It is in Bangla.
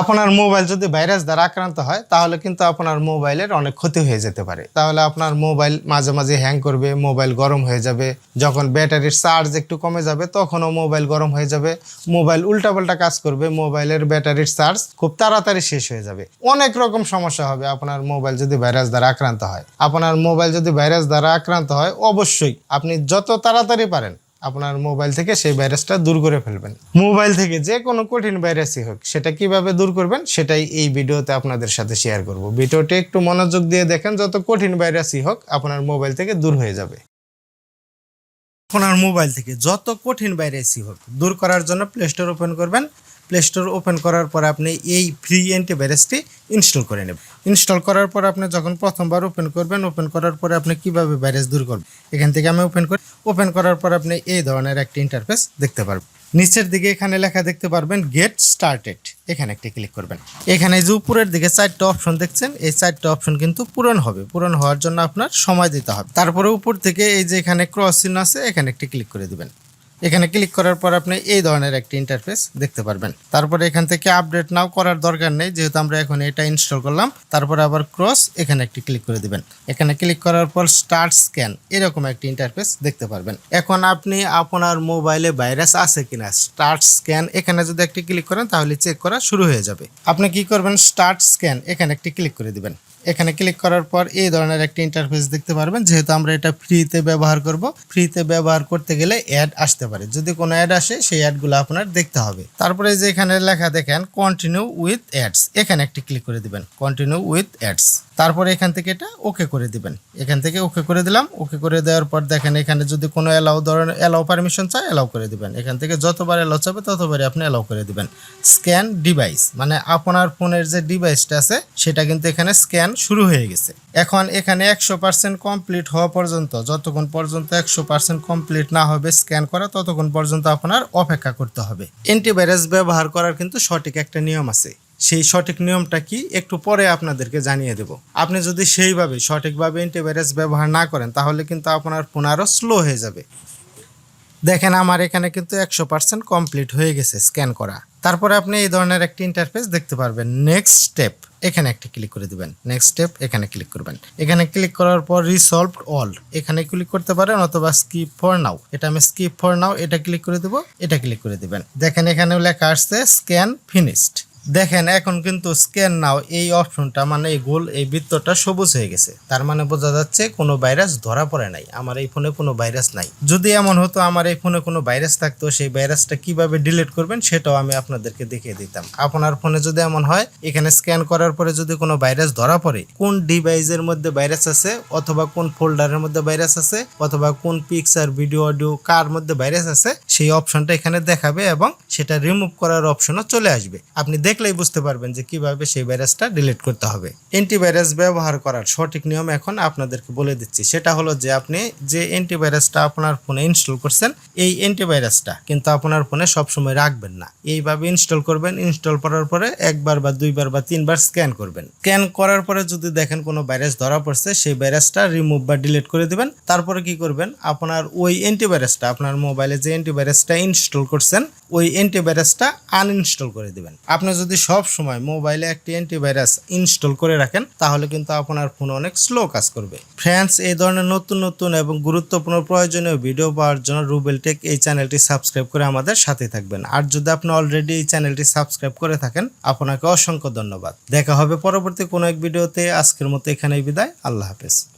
আপনার মোবাইল যদি ভাইরাস দ্বারা আক্রান্ত হয়, তাহলে কিন্তু আপনার মোবাইলের অনেক ক্ষতি হয়ে যেতে পারে। তাহলে আপনার মোবাইল মাঝে মাঝে হ্যাং করবে, মোবাইল গরম হয়ে যাবে। যখন ব্যাটারির চার্জ একটু কমে যাবে, তখনও মোবাইল গরম হয়ে যাবে। মোবাইল উল্টাপাল্টা কাজ করবে, মোবাইলের ব্যাটারির চার্জ খুব তাড়াতাড়ি শেষ হয়ে যাবে। অনেক রকম সমস্যা হবে আপনার মোবাইল যদি ভাইরাস দ্বারা আক্রান্ত হয়। আপনার মোবাইল যদি ভাইরাস দ্বারা আক্রান্ত হয়, অবশ্যই আপনি যত তাড়াতাড়ি পারেন আপনার মোবাইল থেকে সেই ভাইরাসটা দূর করে ফেলবেন। মোবাইল থেকে যে কোনো কঠিন ভাইরাসই হোক, সেটা কীভাবে দূর করবেন সেটাই এই ভিডিওতে আপনাদের সাথে শেয়ার করব। ভিডিওটি একটু মনোযোগ দিয়ে দেখেন, যত কঠিন ভাইরাসই হোক, আপনার মোবাইল থেকে দূর হয়ে যাবে। আপনার মোবাইল থেকে যত কঠিন ভাইরাসই হোক, দূর করার জন্য প্লে স্টোর ওপেন করবেন। প্লে স্টোর ওপেন করার পর আপনি এই ফ্রি অ্যান্টিভাইরাসটি ইনস্টল করে নেবেন। ইনস্টল করার পর আপনি যখন প্রথমবার ওপেন করবেন ওপেন করার পরে আপনি কীভাবে ভাইরাস দূর করবেন? এখান থেকে আমি ওপেন করি। ওপেন করার পর আপনি এই ধরনের একটা ইন্টারফেস দেখতে পারবেন। নিচের দিকে এখানে লেখা দেখতে পারবেন গেট স্টার্টেড এখানে একটা ক্লিক করবেন। এখানে যে উপরের দিকে চারটা অপশন দেখছেন, এই চারটা অপশন কিন্তু পূরণ হবে। পূরণ হওয়ার জন্য আপনার সময় দিতে হবে। তারপরে উপর থেকে এই যে এখানে ক্রস চিহ্ন আছে, এখানে একটি ক্লিক করে দিবেন। এখানে ক্লিক করার পর আপনি এই ধরনের একটি ইন্টারফেস দেখতে পারবেন। তারপরে এখান থেকে আপডেট নাও করার দরকার নেই, যেহেতু আমরা এখন এটা ইনস্টল করলাম। তারপরে আবার ক্রস এখানে একটি ক্লিক করে দিবেন। এখানে ক্লিক করার পর স্টার্ট স্ক্যান এরকম একটি ইন্টারফেস দেখতে পারবেন। এখন আপনি আপনার মোবাইলে ভাইরাস আছে কিনা স্টার্ট স্ক্যান এখানে যদি একটি ক্লিক করেন তাহলে চেক করা শুরু হয়ে যাবে। আপনি কি করবেন? স্টার্ট স্ক্যান এখানে একটি ক্লিক করে দিবেন। এখানে ক্লিক করার পর এই ধরনের একটা ইন্টারফেস দেখতে পারবেন। যেহেতু আমরা এটা ফ্রিতে ব্যবহার করব ফ্রিতে ব্যবহার করতে গেলে অ্যাড আসতে পারে। যদি কোনো অ্যাড আসে, সেই অ্যাডগুলো আপনার দেখতে হবে। তারপরে যে এখানে লেখা দেখেন কন্টিনিউ উইথ অ্যাডস এখানে একটি ক্লিক করে দিবেন কন্টিনিউ উইথ অ্যাডস তারপরে এখান থেকে এটা ওকে করে দিবেন। এখান থেকে ওকে করে দিলাম। ওকে করে দেওয়ার পর দেখেন, এখানে যদি কোনো অ্যালাউ ধরনের অ্যালাউ পারমিশন চায় অ্যালাউ করে দিবেন। এখান থেকে যতবার অ্যালাউ চাবে, ততবারই আপনি অ্যালাউ করে দিবেন। স্ক্যান ডিভাইস মানে আপনার ফোনের যে ডিভাইসটা আছে, সেটা কিন্তু এখানে স্ক্যান শুরু হয়ে গেছে। এখন এখানে একশো পার্সেন্ট কমপ্লিট হওয়া পর্যন্ত, যতক্ষণ পর্যন্ত একশো পার্সেন্ট কমপ্লিট না হবে স্ক্যান করা, ততক্ষণ পর্যন্ত আপনার অপেক্ষা করতে হবে। অ্যান্টিভাইরাস ব্যবহার করার কিন্তু সঠিক একটা নিয়ম আছে। সেই সঠিক নিয়মটা কি? একটু পরে আপনাদেরকে জানিয়ে দেব। আপনি যদি সেইভাবে সঠিকভাবে অ্যান্টিভাইরাস ব্যবহার না করেন, তাহলে কিন্তু আপনার ফোন আরও স্লো হয়ে যাবে। দেখেন, আমার এখানে কিন্তু একশো পার্সেন্ট কমপ্লিট হয়ে গেছে স্ক্যান করা। তারপরে আপনি এই ধরনের একটি ইন্টারফেস দেখতে পারবেন। নেক্সট স্টেপ এখানে একটা ক্লিক করে দিবেন। নেক্সট স্টেপ এখানে ক্লিক করবেন। এখানে ক্লিক করার পর রিসলভ অল এখানে ক্লিক করতে পারেন অথবা স্কিপ ফর নাও এটা আমি স্কিপ ফর নাও এটা ক্লিক করে দেবো, এটা ক্লিক করে দিবেন। দেখেন এখানে লেখা আসছে স্ক্যান ফিনিশড দেখেন, এখন কিন্তু স্ক্যান নাও এই অপশনটা মানে এই গোল, এই বৃত্তটা সবুজ হয়ে গেছে। তার মানে বোঝা যাচ্ছে কোনো ভাইরাস ধরা পড়ে নাই। আমার এই ফোনে কোনো ভাইরাস নাই। যদি এমন হতো, আমার এই ফোনে কোনো ভাইরাস থাকতো, সেই ভাইরাসটা কীভাবে ডিলিট করবেন সেটাও আমি আপনাদেরকে দেখিয়ে দিতাম। আপনার ফোনে যদি এমন হয়, এখানে স্ক্যান করার পরে যদি কোনো ভাইরাস ধরা পড়ে, কোন ডিভাইসের মধ্যে ভাইরাস আছে, অথবা কোন ফোল্ডারের মধ্যে ভাইরাস আছে, অথবা কোন পিকচার ভিডিও অডিও কার মধ্যে ভাইরাস আছে, সেই অপশনটা এখানে দেখাবে এবং সেটা রিমুভ করার অপশনও চলে আসবে। আপনি দেখলেই বুঝতে পারবেন যে কীভাবে সেই ভাইরাসটা ডিলিট করতে হবে। অ্যান্টিভাইরাস ব্যবহার করার সঠিক নিয়ম এখন আপনাদেরকে বলে দিচ্ছি। সেটা হলো যে আপনি যে অ্যান্টিভাইরাসটা আপনার ফোনে ইনস্টল করছেন, এই অ্যান্টিভাইরাসটা কিন্তু আপনার ফোনে সবসময় রাখবেন না। এইভাবে ইনস্টল করবেন ইনস্টল করার পরে একবার বা দুইবার বা তিনবার স্ক্যান করবেন। স্ক্যান করার পরে যদি দেখেন কোনো ভাইরাস ধরা পড়ছে, সেই ভাইরাসটা রিমুভ বা ডিলিট করে দিবেন। তারপরে কি করবেন? আপনার ওই অ্যান্টিভাইরাসটা আপনার মোবাইলে যে অ্যান্টিভাইরাসটা ইনস্টল করছেন, ওই অ্যান্টিভাইরাসটা আনইনস্টল করে দিবেন। আপনি যদি সব সময় মোবাইলে একটি অ্যান্টিভাইরাস ইনস্টল করে রাখেন, তাহলে কিন্তু আপনার ফোন অনেক স্লো কাজ করবে। ফ্রেন্ডস এই ধরনের নতুন নতুন এবং গুরুত্বপূর্ণ প্রয়োজনীয় ভিডিও পাওয়ার জন্য রুবেল টেক এই চ্যানেলটি সাবস্ক্রাইব করে আমাদের সাথে থাকবেন। আর যদি আপনি অলরেডি এই চ্যানেলটি সাবস্ক্রাইব করে থাকেন, আপনাকে অসংখ্য ধন্যবাদ। দেখা হবে পরবর্তী কোনো এক ভিডিওতে আজকের মতো এখানেই বিদায়। আল্লাহ হাফেজ।